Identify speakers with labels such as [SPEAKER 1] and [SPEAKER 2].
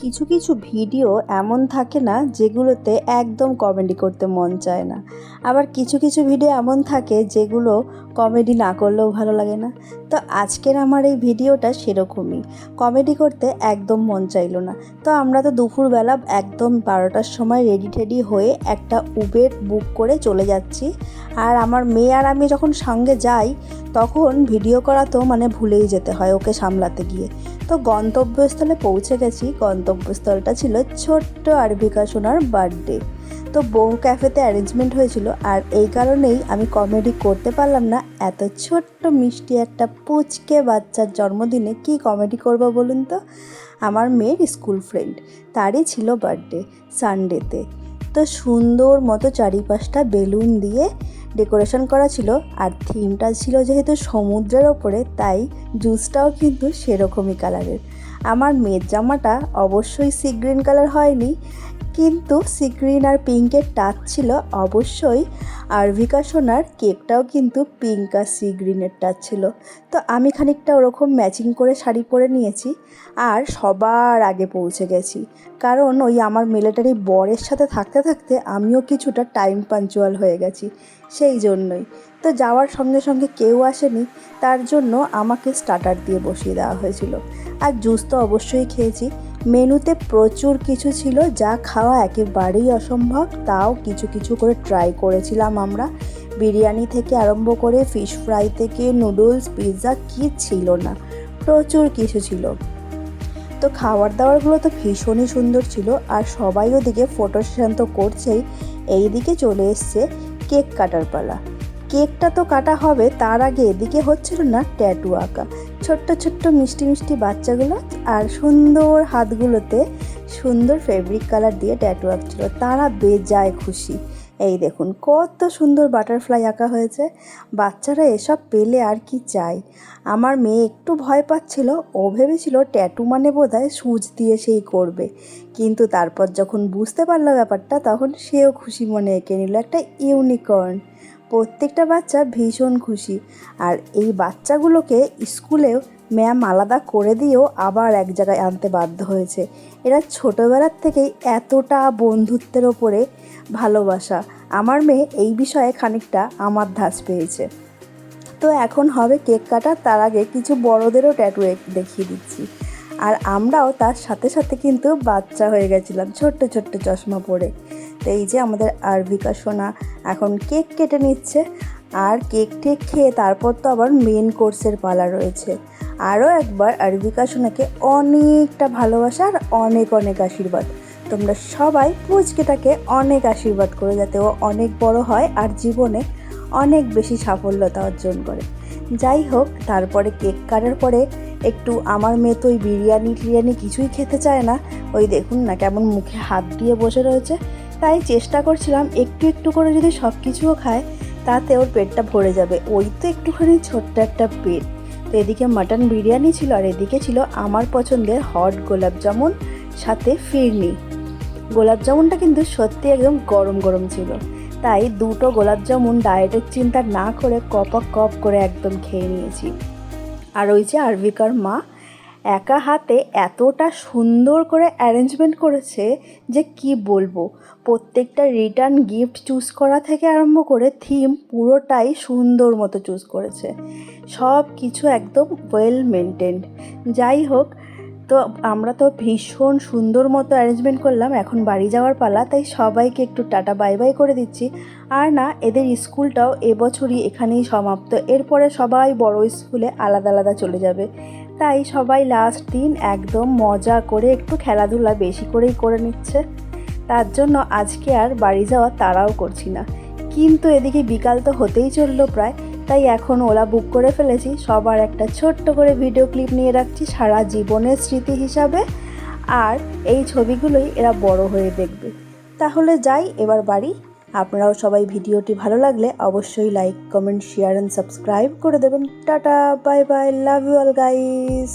[SPEAKER 1] কিছু কিছু ভিডিও এমন থাকে না যেগুলোতে একদম কমেডি করতে মন চায় না। আবার কিছু কিছু ভিডিও এমন থাকে যেগুলো কমেডি না করলেও ভালো লাগে না। তো আজকের আমার এই ভিডিওটা সেরকমই। কমেডি করতে একদম মন চাইলো না। তো আমরা তো দুপুরবেলা একদম বারোটার সময় রেডি টেডি হয়ে একটা উবের বুক করে চলে যাচ্ছি। আর আমার মেয়ে আর আমি যখন সঙ্গে যাই, তখন ভিডিও করা তো মানে ভুলেই যেতে হয় ওকে সামলাতে গিয়ে। তো গন্তব্যস্থলে পৌঁছে গেছি। গন্তব্যস্থলটা ছিল ছোট্ট আরবিকা সোনার বার্থডে। তো বউ ক্যাফেতে অ্যারেঞ্জমেন্ট হয়েছিল আর এই কারণেই আমি কমেডি করতে পারলাম না। এত ছোট্ট মিষ্টি একটা পুচকে বাচ্চার জন্মদিনে কি কমেডি করব বলুন তো? আমার মেয়ের স্কুল ফ্রেন্ড তারই ছিল বার্থডে সানডেতে তো সুন্দর মতো চারিপাশটা বেলুন দিয়ে ডেকোরেশন করা ছিল আর থিমটা ছিল যেহেতু সমুদ্রের ওপরে, তাই জুসটাও কিন্তু সেরকমই কালারের আমার মেয়ের জামাটা অবশ্যই সি গ্রিন কালার হয়নি। কিন্তু সি গ্রিন আর পিঙ্কের টাচ ছিল অবশ্যই আরভিকা সোনার কেকটাও কিন্তু পিঙ্ক আর সি গ্রিনের টাচ ছিল। তো আমি খানিকটা ওরকম ম্যাচিং করে শাড়ি পরে নিয়েছি, আর সবার আগে পৌঁছে গেছি। কারণ ওই আমার মিলিটারি বরের সাথে থাকতে থাকতে আমিও কিছুটা টাইম পাঞ্চুয়াল হয়ে গেছি, সেই জন্যই। তো যাওয়ার সঙ্গে সঙ্গে কেউ আসেনি, তার জন্য আমাকে স্টার্টার দিয়ে বসিয়ে দেওয়া হয়েছিল। আর জুস তো অবশ্যই খেয়েছি মেনুতে প্রচুর কিছু ছিল যা খাওয়া একেবারেই অসম্ভব, তাও কিছু কিছু করে ট্রাই করেছিলাম আমরা। বিরিয়ানি থেকে আরম্ভ করে ফিশ ফ্রাই থেকে নুডলস পিৎজা কি ছিল না, প্রচুর কিছু ছিল। তো খাবার দাবারগুলো তো ভীষণই সুন্দর ছিল, আর সবাই ওদিকে ফটো সেশন তো করছেই। এই দিকে চলে এসছে কেক কাটার পালা। কেকটা তো কাটা হবে, তার আগে এদিকে হচ্ছিল না ট্যাটু আঁকা। ছোট্ট ছোট্ট মিষ্টি মিষ্টি বাচ্চাগুলো আর সুন্দর হাতগুলোতে সুন্দর ফেব্রিক কালার দিয়ে ট্যাটু আঁকছিল। তারা বেজায় খুশি। এই দেখুন, কত সুন্দর বাটারফ্লাই আঁকা হয়েছে। বাচ্চারা এসব পেলে আর কি চাই? আমার মেয়ে একটু ভয় পাচ্ছিল, ও ভেবেছিল ট্যাটু মানে বোধ হয় সুচ দিয়ে সেই করবে। কিন্তু তারপর যখন বুঝতে পারল ব্যাপারটা, তখন সেও খুশি মনে এঁকে নিল। একটা ইউনিকর্ন প্রত্যেকটা বাচ্চা ভীষণ খুশি। আর এই বাচ্চাগুলোকে স্কুলেও ম্যাম আলাদা করে দিয়েও আবার এক জায়গায় আনতে বাধ্য হয়েছে। এরা ছোটোবেলার থেকেই এতটা বন্ধুত্বের ওপরে ভালোবাসা। আমার মেয়ে এই বিষয়ে খানিকটা আমার ধাস পেয়েছে। তো এখন হবে কেক কাটা, তার আগে কিছু বড়দেরও ট্যাটু দেখিয়ে দিচ্ছি। আর আমরাও তার সাথে সাথে কিন্তু বাচ্চা হয়ে গেছিলাম ছোট্ট ছোট্ট চশমা পরে। তো এই যে আমাদের আরবিকা সোনা এখন কেক কেটে নিচ্ছে আর কেক টেক খেয়ে তারপর তো আবার মেন কোর্সের পালা রয়েছে। আরও একবার আরবিকা সোনাকে অনেকটা ভালোবাসা আর অনেক অনেক আশীর্বাদ। তোমরা সবাই পুচকেটাকে অনেক আশীর্বাদ করে যাতে ও অনেক বড় হয় আর জীবনে অনেক বেশি সাফল্যতা অর্জন করে। যাই হোক, তারপরে কেক কাটার পরে একটু আমার মেয়ে তো ওই বিরিয়ানি টিরিয়ানি কিছুই খেতে চায় না। ওই দেখুন না কেমন মুখে হাত দিয়ে বসে রয়েছে। তাই চেষ্টা করছিলাম একটু একটু করে যদি সব কিছুও খায়, তাতে ওর পেটটা ভরে যাবে। ওই তো একটুখানি ছোট্ট একটা পেট। তো এদিকে মাটন বিরিয়ানি ছিল আর এদিকে ছিল আমার পছন্দের হট গোলাপ জামুন, সাথে ফিরনি। গোলাপ জামুনটা কিন্তু সত্যি একদম গরম গরম ছিল। তাই দুটো গোলাপ জামুন ডায়েটের চিন্তা না করে কপা কপ করে একদম খেয়ে নিয়েছি। আর ওই যে আরবিকার মা একা হাতে এতটা সুন্দর করে অ্যারেঞ্জমেন্ট করেছে যে কি বলব? প্রত্যেকটা রিটার্ন গিফট চুজ করা থেকে আরম্ভ করে থিম পুরোটাই সুন্দর মতো চুজ করেছে। সব কিছু একদম ওয়েল মেনটেন্ড যাই হোক, তো আমরা তো ভীষণ সুন্দর মতো অ্যারেঞ্জমেন্ট করলাম, এখন বাড়ি যাওয়ার পালা, তাই সবাইকে একটু টাটা বাই বাই করে দিচ্ছি। আর না, এদের স্কুলটাও এবছরই এখানেই সমাপ্ত। এরপরে সবাই বড় স্কুলে আলাদা আলাদা চলে যাবে। তাই সবাই লাস্ট দিন একদম মজা করে একটু খেলাধুলা বেশি করেই করে নিচ্ছে। তার জন্য আজকে আর বাড়ি যাওয়ার তাড়াও করছি না। কিন্তু এদিকে বিকাল তো হতেই চলল প্রায়, তাই এখন ওলা বুক করে ফেলেছি। সবার একটা ছোট্ট করে ভিডিও ক্লিপ নিয়ে রাখছি সারা জীবনের স্মৃতি হিসাবে। আর এই ছবিগুলোই এরা বড় হয়ে দেখবে। তাহলে যাই, এবার বাড়ি। আপনারাও সবাই ভিডিওটি ভালো লাগলে অবশ্যই like comment share and subscribe করে দেবেন। Tata bye bye love you all guys